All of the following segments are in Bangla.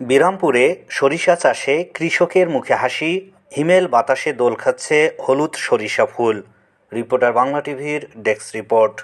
বিরামপুরে সরিষা চাষে কৃষকের মুখে হাসি, হিমেল বাতাসে দোল খাচ্ছে হলুদ সরিষা ফুল। রিপোর্টার বাংলা টিভির ডেস্ক রিপোর্ট।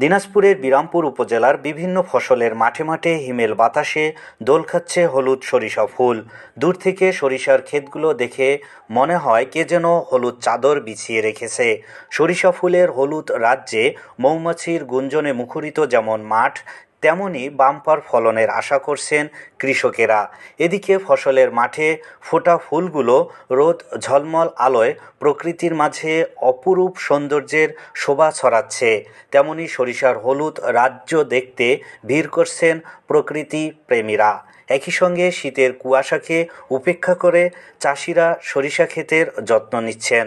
দিনাজপুরের বিরামপুর উপজেলার বিভিন্ন ফসলের মাঠে মাঠে হিমেল বাতাসে দোল খাচ্ছে হলুদ সরিষা ফুল। দূর থেকে সরিষার ক্ষেতগুলো দেখে মনে হয় কে যেন হলুদ চাদর বিছিয়ে রেখেছে। সরিষা ফুলের হলুদ রাজ্যে মৌমাছির গুঞ্জনে মুখরিত যেমন মাঠ তেমনি বাম্পার ফলনের আশা করছেন কৃষকেরা। এদিকে ফসলের মাঠে ফোটা ফুলগুলো রোদ ঝলমল আলোয় প্রকৃতির মাঝে অপরূপ সৌন্দর্যের শোভা ছড়াচ্ছে। তেমনি সরিষার হলুদ রাজ্য দেখতে ভিড় করছেন প্রকৃতি প্রেমীরা। একই সঙ্গে শীতের কুয়াশাকে উপেক্ষা করে চাষিরা সরিষা ক্ষেতের যত্ন নিচ্ছেন।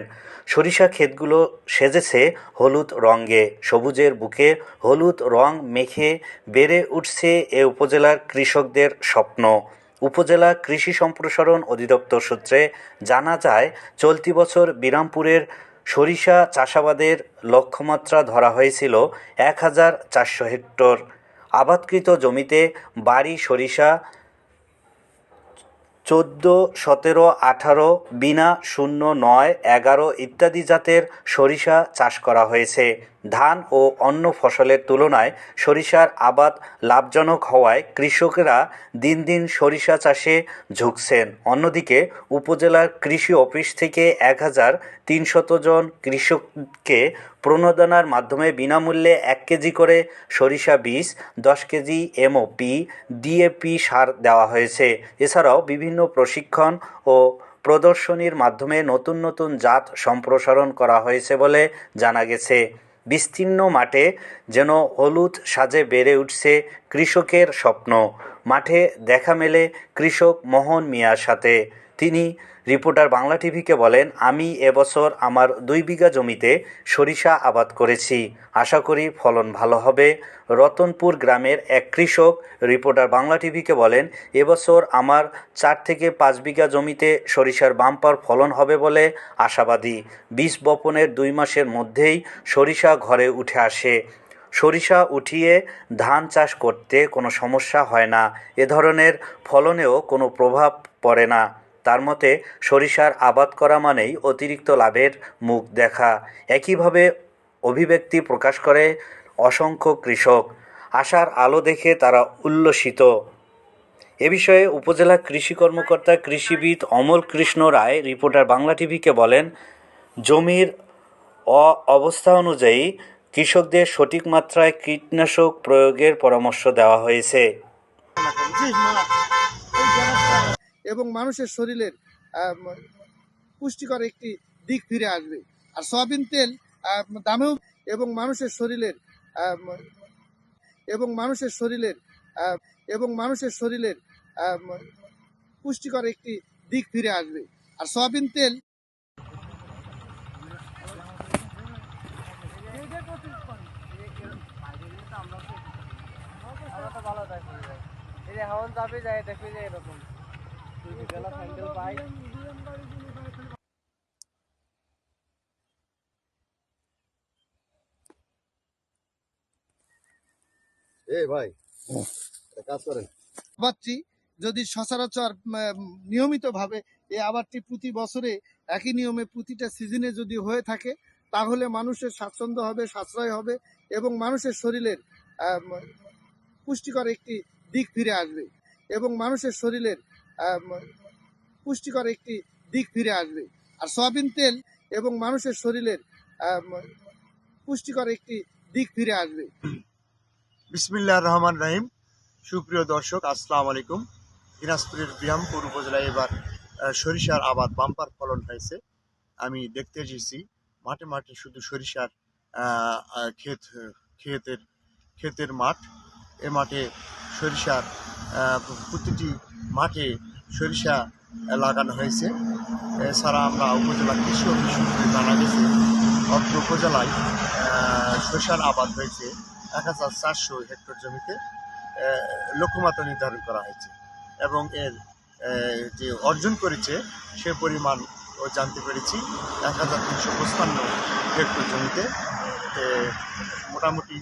সরিষা ক্ষেতগুলো সেজেছে হলুদ রঙে। সবুজের বুকে হলুদ রং মেখে বেড়ে উঠছে এ উপজেলার কৃষকদের স্বপ্ন। উপজেলা কৃষি সম্প্রসারণ অধিদপ্তর সূত্রে জানা যায়, চলতি বছর বিরামপুরের সরিষা চাষাবাদের লক্ষ্যমাত্রা ধরা হয়েছিল এক হাজার চারশো হেক্টর। আবাদকৃত জমিতে বাড়ি সরিষা চোদ্দ সতেরো আঠারো বিনা শূন্য নয় এগারো ইত্যাদি জাতের সরিষা চাষ করা হয়েছে। ধান ও অন্য ফসলের তুলনায় সরিষার আবাদ লাভজনক হওয়ায় কৃষকেরা দিন দিন সরিষা চাষে ঝুঁকছেন। অন্যদিকে উপজেলার কৃষি অফিস থেকে এক হাজার তিনশত জন কৃষককে প্রণোদনার মাধ্যমে বিনামূল্যে এক কেজি করে সরিষা বীজ, দশ কেজি এমওপি, ডিএপি সার দেওয়া হয়েছে। এছাড়াও বিভিন্ন প্রশিক্ষণ ও প্রদর্শনীর মাধ্যমে নতুন নতুন জাত সম্প্রসারণ করা হয়েছে বলে জানা গেছে। বিস্তীর্ণ মাঠে যেন হলুদ সাজে বেড়ে উঠছে কৃষকের স্বপ্ন। মাঠে দেখা মেলে কৃষক মোহন মিয়ার সাথে। তিনি রিপোর্টার বাংলা টিভিকে বলেন, আমি এবছর আমার দুই বিঘা জমিতে সরিষা আবাদ করেছি। আশা করি ফলন ভালো হবে। রতনপুর গ্রামের এক কৃষক রিপোর্টার বাংলা টিভিকে বলেন, এবছর আমার চার থেকে পাঁচ বিঘা জমিতে সরিষার বাম্পার ফলন হবে বলে আশাবাদী। বীজ বপনের দুই মাসের মধ্যেই সরিষা ঘরে উঠে আসে। সরিষা উঠিয়ে ধান চাষ করতে কোনো সমস্যা হয় না। এ ধরনের ফলনেও কোনো প্রভাব পড়ে না। তার মতে, সরিষার আবাদ করা মানেই অতিরিক্ত লাভের মুখ দেখা। একইভাবে অভিব্যক্তি প্রকাশ করে অসংখ্য কৃষক। আশার আলো দেখে তারা উল্লসিত। এ বিষয়ে উপজেলা কৃষি কর্মকর্তা কৃষিবিদ অমল কৃষ্ণ রায়, রিপোর্টার বাংলা টিভিকে বলেন, জমির অবস্থা অনুযায়ী কৃষকদের সঠিক মাত্রায় কীটনাশক প্রয়োগের পরামর্শ দেওয়া হয়েছে। এবং মানুষের শরীরের পুষ্টিকর একটি দিক ফিরে আসবে। আর সয়াবিন তেল দামেও এবং মানুষের শরীরের এবং মানুষের শরীরের এবং মানুষের শরীরের পুষ্টিকর একটি দিক ফিরে আসবে। আর সয়াবিন তেল আমরা তো ভালো থাকি। এই হাওয়ান চাপে যায় দেখি যে এরকম দুই বেলা স্যান্ডেল পাই ভাই যদি সচরাচর নিয়মিত ভাবে এই আবাদটি প্রতি বছরে একই নিয়মে প্রতিটা সিজনে যদি হয়ে থাকে, তাহলে মানুষের স্বাচ্ছন্দ্য হবে, সাশ্রয় হবে এবং মানুষের শরীরের পুষ্টিকর একটি দিক ফিরে আসবে এবং মানুষের শরীরের পুষ্টিকর একটি দিক ফিরে আসবে। আর সয়াবিন তেল এবং মানুষের শরীরের পুষ্টিকর একটি দিক ফিরে আসবে। বিসমিল্লাহ রহমান রাহিম। সুপ্রিয় দর্শক, আসসালামু আলাইকুম। দিনাজপুরের বিরামপুর উপজেলায় এবার সরিষার আবাদ বাম্পার ফলন হয়েছে। আমি দেখতে এসেছি, মাঠে মাঠে শুধু সরিষার ক্ষেত, ক্ষেতের ক্ষেতের মাঠ। এ মাঠে সরিষার প্রতিটি মাঠে সরিষা লাগানো হয়েছে। এছাড়া আমরা উপজেলা কৃষি অফিস সূত্রে জানা গেছে, অত্র উপজেলায় সরিষার আবাদ হয়েছে এক হাজার চারশো হেক্টর জমিতে লক্ষ্যমাত্রা নির্ধারণ করা হয়েছে এবং এর যে অর্জন করেছে সে পরিমাণ ও জানতে পেরেছি এক হাজার তিনশো পঁচপান্ন হেক্টর জমিতে। মোটামুটি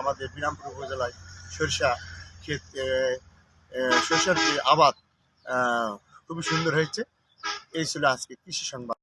আমাদের বিরামপুর উপজেলায় সরিষা ক্ষেত সরিষার আবাদ খুবই সুন্দর হয়েছে। এই ছিল আজকে কৃষি সংবাদ।